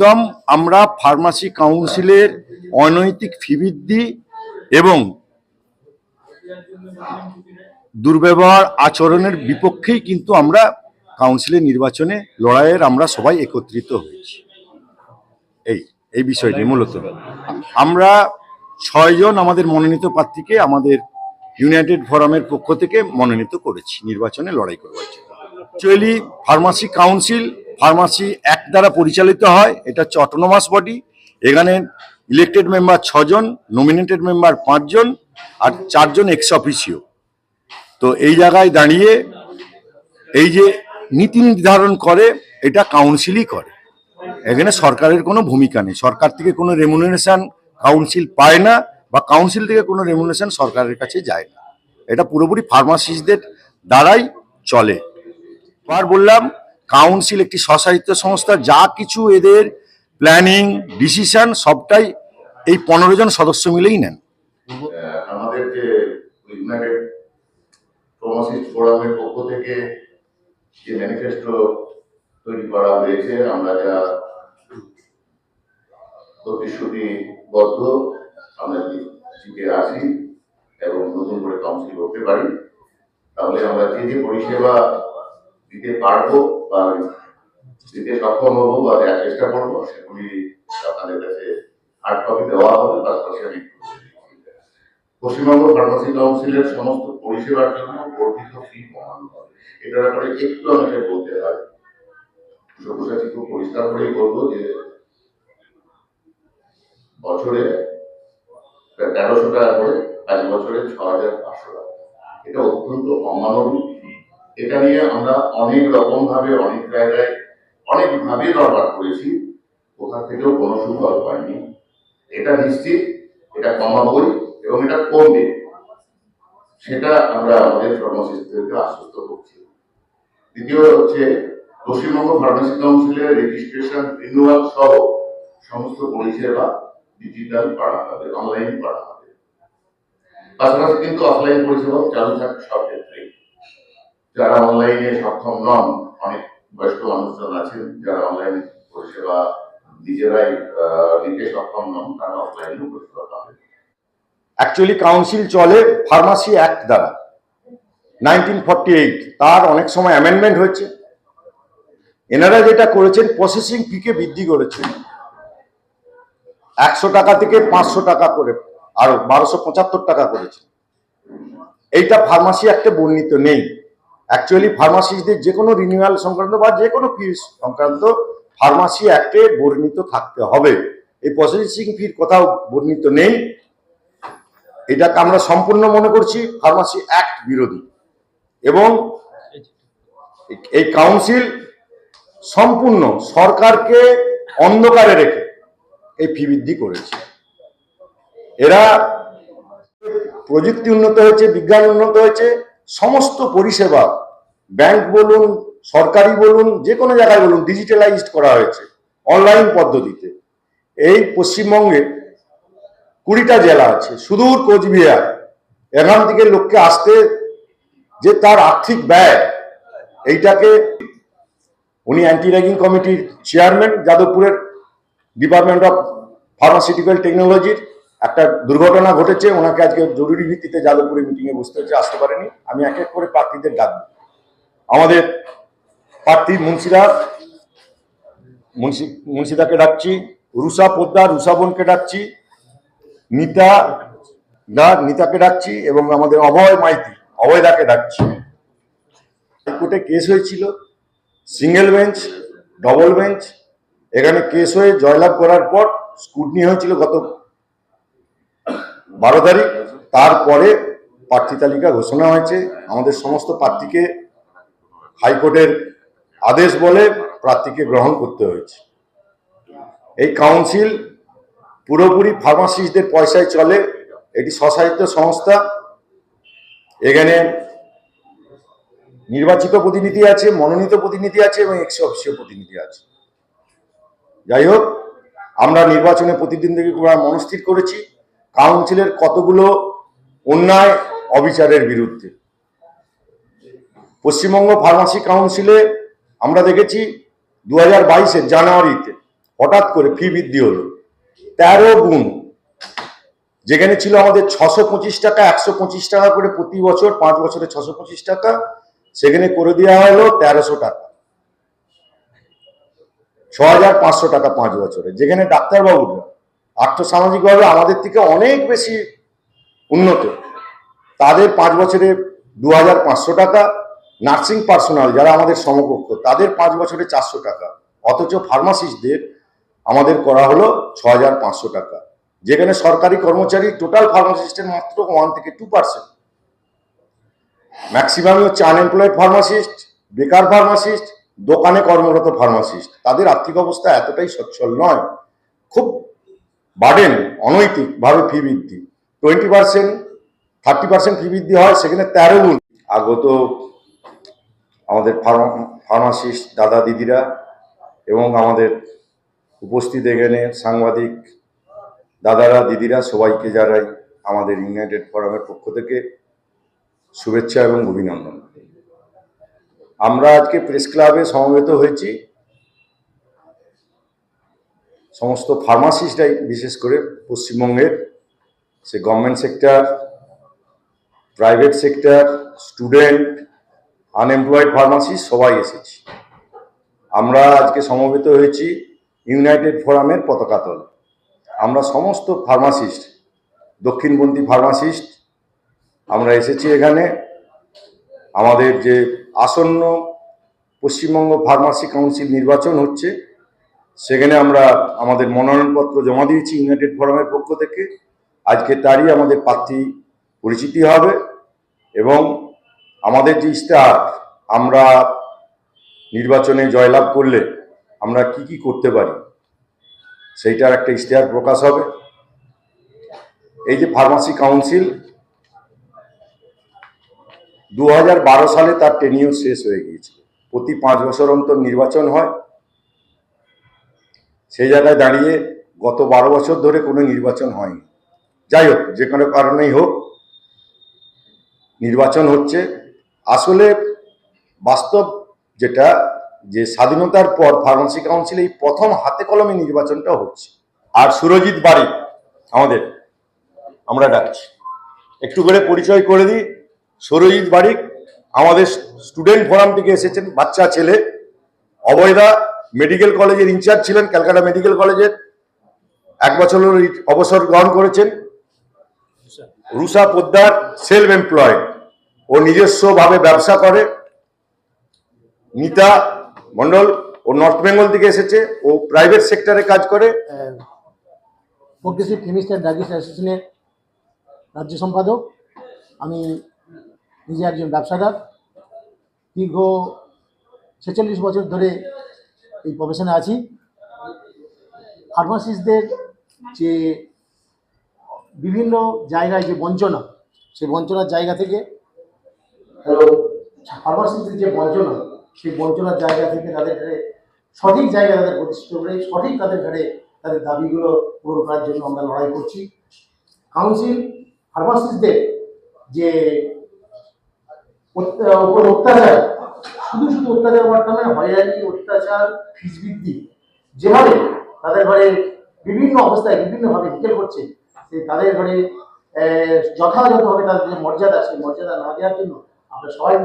একদম আমরা ফার্মাসি কাউন্সিলের অনৈতিক ফি বৃদ্ধি এবং দুর্ব্যবহার আচরণের বিপক্ষেই কিন্তু আমরা কাউন্সিলের নির্বাচনে লড়াইয়ের আমরা সবাই একত্রিত হয়েছি। এই এই বিষয়টি মূলত। আমরা ছয়জন আমাদের মনোনীত প্রার্থীকে আমাদের ইউনাইটেড ফোরামের পক্ষ থেকে মনোনীত করেছি, নির্বাচনে লড়াই করবার জন্য। অ্যাকচুয়ালি ফার্মাসি কাউন্সিল ফার্মাসি এক দ্বারা পরিচালিত হয়, এটা হচ্ছে অটোনোমাস বডি এখানে ইলেক্টেড মেম্বার ছজন নমিনেটেড মেম্বার পাঁচজন, আর চারজন এক্স অফিসিও তো এই জায়গায় দাঁড়িয়ে এই যে নীতি নির্ধারণ করে, এটা কাউন্সিলই করে। এখানে সরকারের কোনো ভূমিকা নেই, সরকার থেকে কোনো রেমুনারেশন কাউন্সিল পায় না, বা কাউন্সিল থেকে কোনো রেমুনারেশন সরকারের কাছে যায় না। এটা পুরোপুরি ফার্মাসিস্টদের দ্বারাই চলে। আর বললাম কাউন্সিল একটি স্বশাসিত সংস্থা, যা কিছু এদের প্ল্যানিং ডিসিশন সবটাই এই পনেরো জন সদস্য মিলেই নেন। পক্ষ থেকে যে তৈরি করা হয়েছে, আমরা প্রতিশ্রুতিবদ্ধ আমরা আসি এবং নতুন করে কাউন্সিল করতে পারি। তাহলে আমরা যে যে পরিষেবা দিতে পারব বা দিতে সক্ষম হব বা দেওয়ার চেষ্টা করব, সেগুলি আপনাদের কাছে হার্ড কপি দেওয়া হবে, পাশাপাশি আমি পশ্চিমবঙ্গ ফার্মাসি কাউন্সিলের সমস্ত পরিষেবার জন্য বর্ধিত ফি কমানো হবে। এটার ব্যাপারে একটু আমাকে বলতে হয়। সব্যসাচী খুব পরিষ্কার করেই বলব যে বছরে তেরোশো টাকা করে পাঁচ বছরে ছ হাজার পাঁচশো টাকা। এটা অত্যন্ত অমানবিক এটা নিয়ে আমরা অনেক রকম ভাবে অনেক জায়গায় অনেক ভাবে দরবার করেছি। ওখান থেকেও কোনো সুফল পাইনি এটা নিশ্চিত, এটা কমাবই এবং এটা কমবে সেটা আমরা আমাদের ফার্মাসিস্টদেরকে আশ্বস্ত করছি। দ্বিতীয় হচ্ছে, পশ্চিমবঙ্গ ফার্মাসি কাউন্সিলের রেজিস্ট্রেশন রিনিউয়াল সহ সমস্ত পরিষেবা ডিজিটাল করা হবে অনলাইন করা হবে। পাশাপাশি কিন্তু অফলাইন পরিষেবা চালু থাকবে সব ক্ষেত্রেই। যারা অনলাইনে সক্ষম নন, অনেক বয়স্ক মানুষজন আছেন যারা অনলাইন পরিষেবা নিজেরাই নিতে সক্ষম নন, তারা অফলাইনেও পরিষেবা পাবে অ্যাকচুয়ালি কাউন্সিল চলে ফার্মাসি অ্যাক্ট দ্বারা নাইনটিন এইট তার অনেক সময় অ্যামেন্ডমেন্ট হয়েছে। এনারা যেটা করেছেন প্রসেসিং ফিকে বৃদ্ধি করেছেন একশো টাকা থেকে পাঁচশো টাকা করে, আর বারোশো পঁচাত্তর টাকা করেছে। এইটা ফার্মাসি একটা বর্ণিত নেই। অ্যাকচুয়ালি ফার্মাসিস্টদের যে কোনো রিনিউয়াল সংক্রান্ত বা যে কোনো ফি সংক্রান্ত ফার্মাসি অ্যাক্টে বর্ণিত থাকতে হবে। এই প্রসেসিং ফির কোথাও বর্ণিত নেই। এটাকে আমরা সম্পূর্ণ মনে করছি ফার্মাসি অ্যাক্ট বিরোধী। এবং এই কাউন্সিল সম্পূর্ণ সরকারকে অন্ধকারে রেখে এই ফি বৃদ্ধি করেছে। এরা প্রযুক্তি উন্নত হয়েছে, বিজ্ঞান উন্নত হয়েছে সমস্ত পরিষেবা ব্যাংক বলুন, সরকারি বলুন, যে কোনো জায়গায় বলুন ডিজিটালাইজড করা হয়েছে অনলাইন পদ্ধতিতে। এই পশ্চিমবঙ্গে কুড়িটা জেলা আছে, সুদূর কোচবিহার। এখান থেকে লোককে আসতে যে তার আর্থিক ব্যয়, এইটাকে উনি অ্যান্টি র্যাগিং কমিটির চেয়ারম্যান যাদবপুরের ডিপার্টমেন্ট অফ ফার্মাসিউটিক্যাল টেকনোলজির একটা দুর্ঘটনা ঘটেছে, ওনাকে আজকে জরুরি ভিত্তিতে যাদবপুরে মিটিংয়ে বসতে হচ্ছে, আসতে পারেনি। আমি এক এক করে প্রার্থীদের ডাকবো আমাদের প্রার্থী মুন্সিদা, মুন্সি, মুন্সিদাকে ডাকছি, রুষা পোদ্দার, রুষা বোনকে ডাকছি, নিতা দা, নিতাকে ডাকছি এবং আমাদের অভয় মাইতি অভয়দাকে ডাকছি। হাইকোর্টে কেস হয়েছিল, সিঙ্গেল বেঞ্চ, ডবল বেঞ্চ, এখানে কেস হয়ে জয়লাভ করার পর স্কুটনি হয়েছিল গত বারো তারিখ। তারপরে প্রার্থী তালিকা ঘোষণা হয়েছে। আমাদের সমস্ত প্রার্থীকে হাইকোর্টের আদেশ বলে প্রার্থীকে গ্রহণ করতে হয়েছে। এই কাউন্সিল পুরোপুরি ফার্মাসিস্টদের পয়সায় চলে। এটি স্বশাসিত সংস্থা। এখানে নির্বাচিত প্রতিনিধি আছে, মনোনীত প্রতিনিধি আছে এবং এক্স অফিসীয় প্রতিনিধি আছে। যাই হোক, আমরা নির্বাচনে প্রতিদ্বন্দ্বী করার মনস্থির করেছি। কাউন্সিলের কতগুলো অন্যায় অবিচারের বিরুদ্ধে? পশ্চিমবঙ্গ ফার্মাসি কাউন্সিলে আমরা দেখেছি দু হাজার বাইশের জানুয়ারিতে হঠাৎ করে ফি বৃদ্ধি হলো। তেরো গুণ। যেখানে ছিল আমাদের ছশো পঁচিশ টাকা, একশো পঁচিশ টাকা করে প্রতি বছর, পাঁচ বছরে ছশো পঁচিশ টাকা, সেখানে করে দেওয়া হলো তেরোশো টাকা। ছ হাজার পাঁচশো টাকা পাঁচ বছরে। যেখানে ডাক্তারবাবুরা আর্থসামাজিকভাবে আমাদের থেকে অনেক বেশি উন্নত। তাদের পাঁচ বছরে দু হাজার পাঁচশো টাকা, নার্সিং পার্সোনাল যারা আমাদের সমকক্ষ, তাদের পাঁচ বছরে চারশো টাকা। অথচ ফার্মাসিস্টদের আমাদের করা হলো ছ টাকা। যেখানে সরকারি কর্মচারী টোটাল ফার্মাসিস্টের মাত্র ওয়ান থেকে টু পার্সেন্ট। ম্যাক্সিমামই হচ্ছে আনএমপ্লয়েড ফার্মাসিস্ট, বেকার ফার্মাসিস্ট, দোকানে কর্মরত ফার্মাসিস্ট। তাদের আর্থিক অবস্থা এতটাই সচ্ছল নয়। খুব বার্ডেন অনৈতিকভাবে ফি বৃদ্ধি। Twenty percent thirty percent fee বৃদ্ধি হয়, সেখানে তেরো গুণ। আগত আমাদের ফার্মাসিস্ট দাদা দিদিরা এবং আমাদের উপস্থিত এখানে সাংবাদিক দাদারা, দিদিরা, সবাইকে যারাই আমাদের ইউনাইটেড ফোরামের পক্ষ থেকে শুভেচ্ছা এবং অভিনন্দন। আমরা আজকে প্রেস ক্লাবে সমবেত হয়েছি। সমস্ত ফার্মাসিস্টরাই বিশেষ করে পশ্চিমবঙ্গের সে government sector private sector student unemployed pharmacist সবাই এসেছি। আমরা আজকে সমবেত হয়েছি ইউনাইটেড ফোরামের পতাকা তলে। আমরা সমস্ত ফার্মাসিস্ট দক্ষিণপন্থী ফার্মাসিস্ট আমরা এসেছি এখানে। আমাদের যে আসন্ন পশ্চিমবঙ্গ ফার্মাসি কাউন্সিল নির্বাচন হচ্ছে সেখানে আমরা আমাদের মনোনয়নপত্র জমা দিয়েছি ইউনাইটেড ফোরামের পক্ষ থেকে। আজকে তারই আমাদের প্রার্থী পরিচিতি হবে এবং আমাদের যে ইশতেহার আমরা নির্বাচনে জয়লাভ করলে আমরা কি কি করতে পারি, সেইটার একটা ইশতেহার প্রকাশ হবে। এই যে ফার্মাসি কাউন্সিল দু হাজার বারো সালে তার টেনিওর শেষ হয়ে গিয়েছিল। প্রতি পাঁচ বছর অন্তর নির্বাচন হয়। সেই জায়গায় দাঁড়িয়ে গত বারো বছর ধরে কোনো নির্বাচন হয়নি। যাই হোক, যে কোনো কারণেই হোক, নির্বাচন হচ্ছে। আসলে বাস্তব যেটা, যে স্বাধীনতার পর ফার্মাসি কাউন্সিল এই প্রথম হাতে কলমে নির্বাচনটা হচ্ছে। আর সুরজিৎ বাড়ি, আমাদের, আমরা ডাকছি। একটু করে পরিচয় করে দিই। সুরজিৎ বারিক আমাদের স্টুডেন্ট ফোরাম থেকে এসেছেন, বাচ্চা, ছেলে, অবয়দা মেডিকেল কলেজের ইনচার্জ ছিলেন, ক্যালকাটা মেডিকেল কলেজের। এক বছর অবসর গ্রহণ করেছেন। রুষা পোদ্দার সেলফ এমপ্লয়েড ও নিজস্বভাবে ব্যবসা করে। নিতা মন্ডল, ও নর্থ বেঙ্গল থেকে এসেছে। ও প্রাইভেট সেক্টরে কাজ করে। রাজ্য সম্পাদক। আমি নিজে একজন ব্যবসাদার। দীর্ঘ ছেচল্লিশ বছর ধরে এই প্রফেশনে আছি। ফার্মাসিস্টদের যে বিভিন্ন জায়গায় যে বঞ্চনা, সেই বঞ্চনার জায়গা থেকে ফার্মাসিস্টদের যে বঞ্চনা, সেই বঞ্চনার জায়গা থেকে তাদের সঠিক জায়গায় তাদের প্রতিষ্ঠিত করে, সঠিক তাদের ঘাড়ে তাদের দাবিগুলো পূরণ করার জন্য আমরা লড়াই করছি। কাউন্সিল ফার্মাসিস্টদের যে অত্যাচার শুধু শুধু অত্যাচার মাধ্যমে হয়রানি, অত্যাচার ফিসবৃদ্ধি যেভাবে তাদের ঘরে বিভিন্ন অবস্থায় বিভিন্নভাবে হিটেল করছে, সে তাদের ঘরে যথাযথভাবে তাদের যে মর্যাদা, সেই মর্যাদা না দেওয়ার জন্য আমরা সবাই